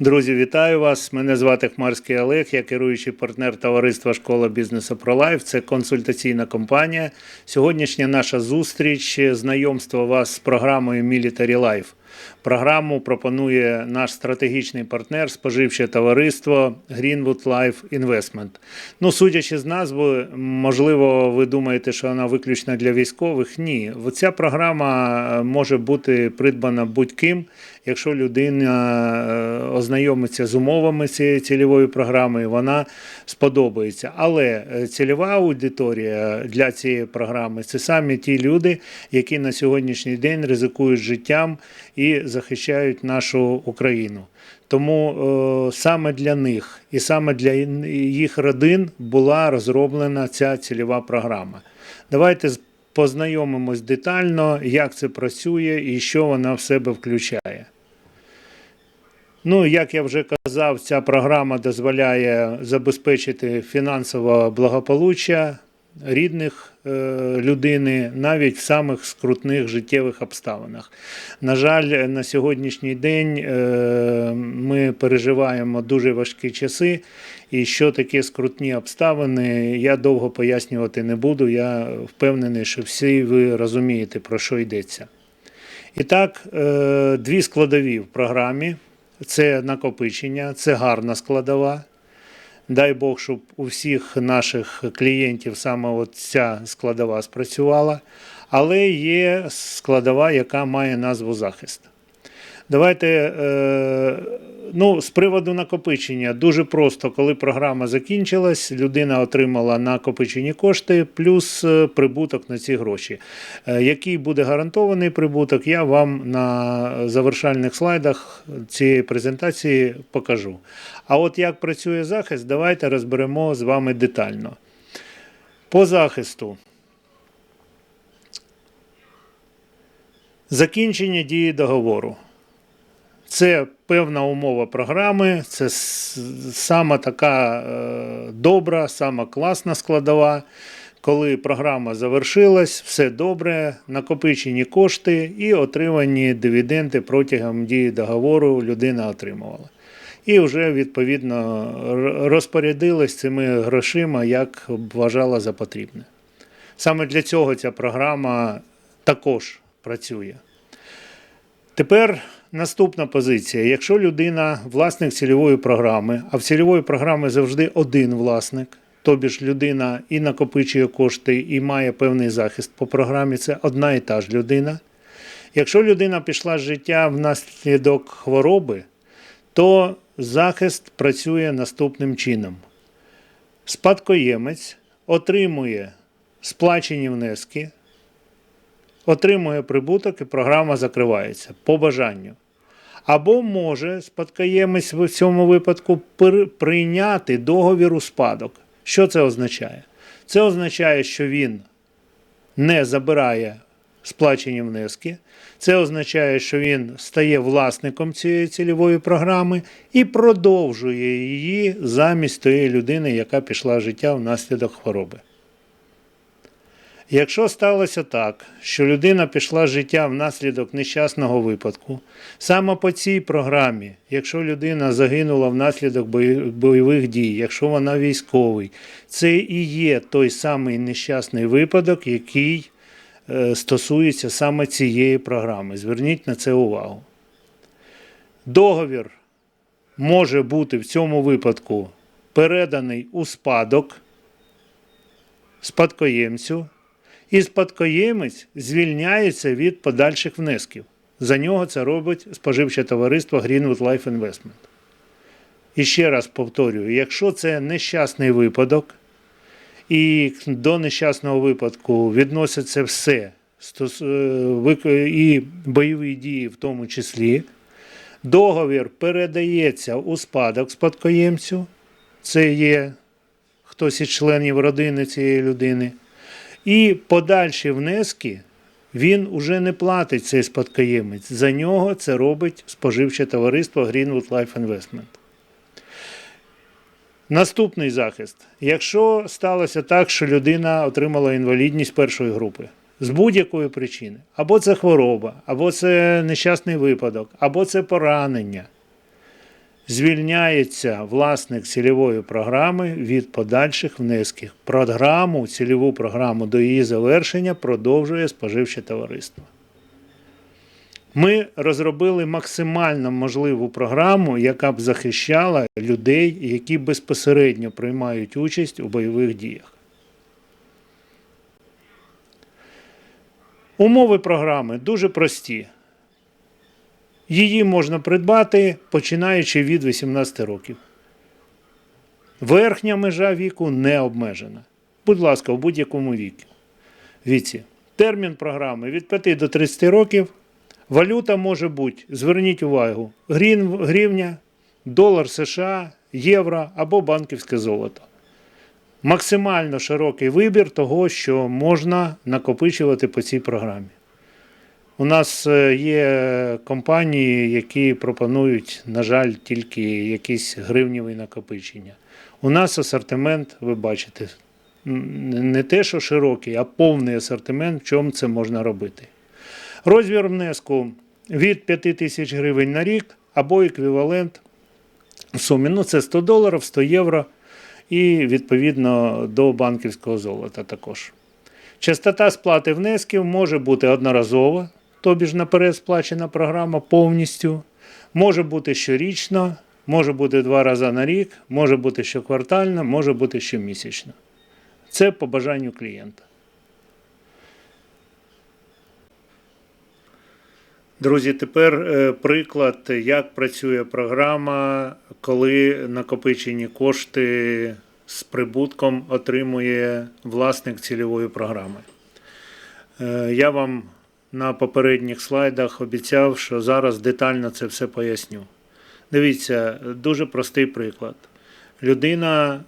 Друзі, вітаю вас! Мене звати Хмарський Олег, я керуючий партнер товариства Школа бізнесу ProLife. Це консультаційна компанія. Сьогоднішня наша зустріч, знайомство вас з програмою Military Life. Програму пропонує наш стратегічний партнер, споживче товариство Greenwood Life Investment. Ну, судячи з назви, можливо, ви думаєте, що вона виключно для військових. Ні, ця програма може бути придбана будь-ким, якщо людина е, ознайомиться з умовами цієї цільової програми, вона сподобається. Але е, цільова аудиторія для цієї програми це самі ті люди, які на сьогоднішній день ризикують життям і захищають нашу Україну. Тому е, саме для них і саме для їх родин була розроблена ця цільова програма. Давайте познайомимось детально, як це працює і що вона в себе включає. Ну, як я вже казав, ця програма дозволяє забезпечити фінансове благополуччя рідних е, людини навіть в самих скрутних життєвих обставинах. На жаль, на сьогоднішній день е, ми переживаємо дуже важкі часи, і що таке скрутні обставини, я довго пояснювати не буду. Я впевнений, що всі ви розумієте, про що йдеться. І так, е, дві складові в програмі: це накопичення, це гарна складова. Дай Бог, щоб у всіх наших клієнтів саме от ця складова спрацювала. Але є складова, яка має назву захист. Давайте е, ну, з приводу накопичення. Дуже просто, коли програма закінчилась, людина отримала накопичені кошти плюс е, прибуток на ці гроші. Е, Який буде гарантований прибуток, я вам на завершальних слайдах цієї презентації покажу. А от як працює захист, давайте розберемо з вами детально. По захисту. Закінчення дії договору. Це певна умова програми, це сама така е, добра, сама класна складова. Коли програма завершилась, все добре, накопичені кошти і отримані дивіденди протягом дії договору людина отримувала. І вже відповідно розпорядилась цими грошима, як вважала за потрібне. Саме для цього ця програма також працює. Тепер наступна позиція. Якщо людина власник цільової програми, а в цільової програми завжди один власник, тобі ж людина і накопичує кошти, і має певний захист по програмі, це одна і та ж людина. Якщо людина пішла з життя внаслідок хвороби, то захист працює наступним чином. Спадкоємець отримує сплачені внески, отримує прибуток і програма закривається по бажанню. Або може спадкоємець в цьому випадку прийняти договір у спадок. Що це означає? Це означає, що він не забирає сплачені внески. Це означає, що він стає власником цієї цільової програми і продовжує її замість тієї людини, яка пішла життя внаслідок хвороби. Якщо сталося так, що людина пішла з життя внаслідок нещасного випадку, саме по цій програмі, якщо людина загинула внаслідок бойових дій, якщо вона військовий, це і є той самий нещасний випадок, який е, стосується саме цієї програми. Зверніть на це увагу. Договір може бути в цьому випадку переданий у спадок спадкоємцю, і спадкоємець звільняється від подальших внесків. За нього це робить споживче товариство Greenwood Life Investment. І ще раз повторюю: якщо це нещасний випадок, і до нещасного випадку відноситься все, е, і бойові дії в тому числі, договір передається у спадок спадкоємцю, це є хтось із членів родини цієї людини. І подальші внески він уже не платить цей спадкоємець. За нього це робить споживче товариство Greenwood Life Investment. Наступний захист. Якщо сталося так, що людина отримала інвалідність першої групи з будь-якої причини, або це хвороба, або це нещасний випадок, або це поранення. Звільняється власник цільової програми від подальших внесків. Програму, цільову програму до її завершення продовжує споживче товариство. Ми розробили максимально можливу програму, яка б захищала людей, які безпосередньо приймають участь у бойових діях. Умови програми дуже прості. Її можна придбати починаючи від 18 років. Верхня межа віку не обмежена. Будь ласка, в будь-якому віці. Термін програми від 5 до 30 років. Валюта може бути, зверніть увагу, гривня, долар США, євро або банківське золото. Максимально широкий вибір того, що можна накопичувати по цій програмі. У нас е, є компанії, які пропонують, на жаль, тільки якісь гривневі накопичення. У нас асортимент, ви бачите, не те, що широкий, а повний асортимент, в чому це можна робити. Розмір внеску від 5 тисяч гривень на рік або еквівалент в сумі. Ну, це 100 доларів, 100 євро і відповідно до банківського золота також. Частота сплати внесків може бути одноразова, тобі ж наперед сплачена програма повністю, може бути щорічно, може бути два рази на рік, може бути щоквартально, може бути щомісячно. Це по бажанню клієнта. Друзі, тепер е, приклад, як працює програма, коли накопичені кошти з прибутком отримує власник цільової програми. Е, Я вам на попередніх слайдах обіцяв, що зараз детально це все поясню. Дивіться, дуже простий приклад. Людина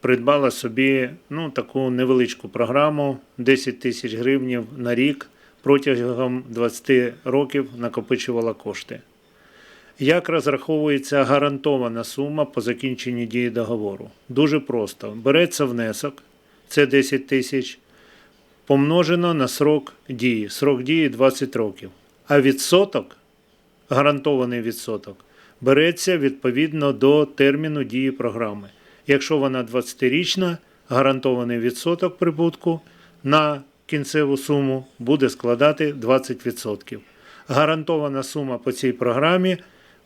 придбала собі ну, таку невеличку програму 10 тисяч гривень на рік протягом 20 років накопичувала кошти. Як розраховується гарантована сума по закінченні дії договору? Дуже просто. Береться внесок, це 10 тисяч, помножено на срок дії. Срок дії 20 років. А відсоток, гарантований відсоток, береться відповідно до терміну дії програми. Якщо вона 20-річна, гарантований відсоток прибутку на кінцеву суму буде складати 20%. Гарантована сума по цій програмі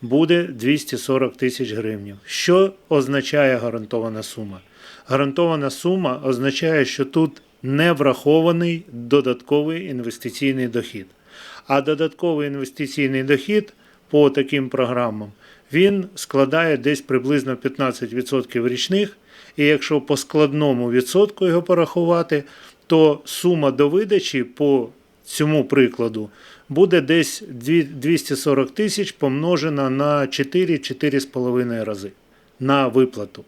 буде 240 тисяч гривень. Що означає гарантована сума? Гарантована сума означає, що тут не врахований додатковий інвестиційний дохід. А додатковий інвестиційний дохід по таким програмам він складає десь приблизно 15% річних. І якщо по складному відсотку його порахувати, то сума до видачі по цьому прикладу буде десь 240 тисяч помножена на 4-4,5 рази на виплату.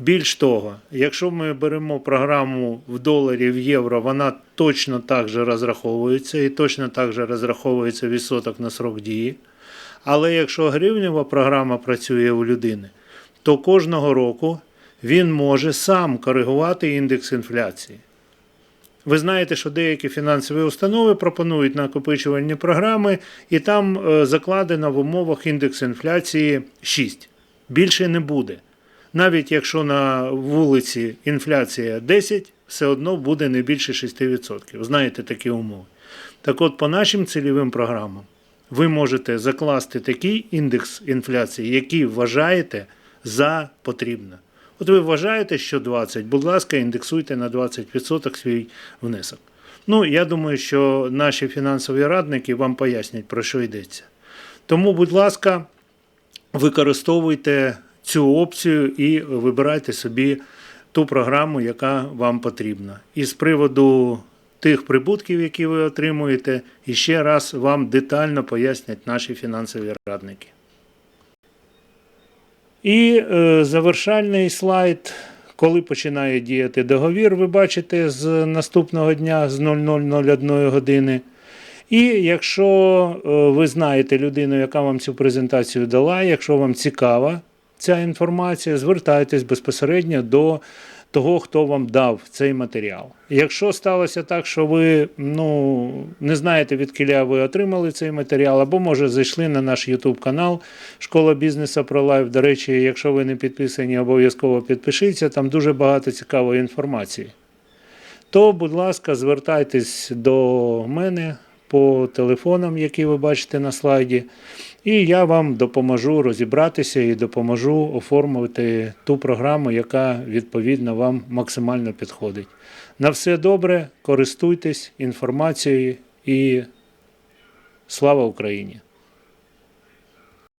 Більш того, якщо ми беремо програму в доларі в євро, вона точно так же розраховується і точно так же розраховується відсоток на срок дії. Але якщо гривнева програма працює у людини, то кожного року він може сам коригувати індекс інфляції. Ви знаєте, що деякі фінансові установи пропонують накопичувальні програми, і там е, закладено в умовах індекс інфляції 6. Більше не буде. Навіть якщо на вулиці інфляція 10, все одно буде не більше 6%. Знаєте такі умови. Так от, по нашим цільовим програмам ви можете закласти такий індекс інфляції, який вважаєте за потрібне. От ви вважаєте, що 20, будь ласка, індексуйте на 20% свій внесок. Ну, я думаю, що наші фінансові радники вам пояснять, про що йдеться. Тому, будь ласка, використовуйте цю опцію і вибирайте собі ту програму, яка вам потрібна. І з приводу тих прибутків, які ви отримуєте, і ще раз вам детально пояснять наші фінансові радники. І е, завершальний слайд, коли починає діяти договір, ви бачите з наступного дня з 00.01 години. І якщо е, ви знаєте людину, яка вам цю презентацію дала, якщо вам цікава ця інформація, звертайтесь безпосередньо до того, хто вам дав цей матеріал. Якщо сталося так, що ви ну, не знаєте, від кіля ви отримали цей матеріал, або може зайшли на наш YouTube канал Школа бізнесу про лайф. До речі, якщо ви не підписані, обов'язково підпишіться, там дуже багато цікавої інформації. То, будь ласка, звертайтесь до мене по телефонам, які ви бачите на слайді, і я вам допоможу розібратися і допоможу оформити ту програму, яка відповідно вам максимально підходить. На все добре, користуйтесь інформацією і слава Україні!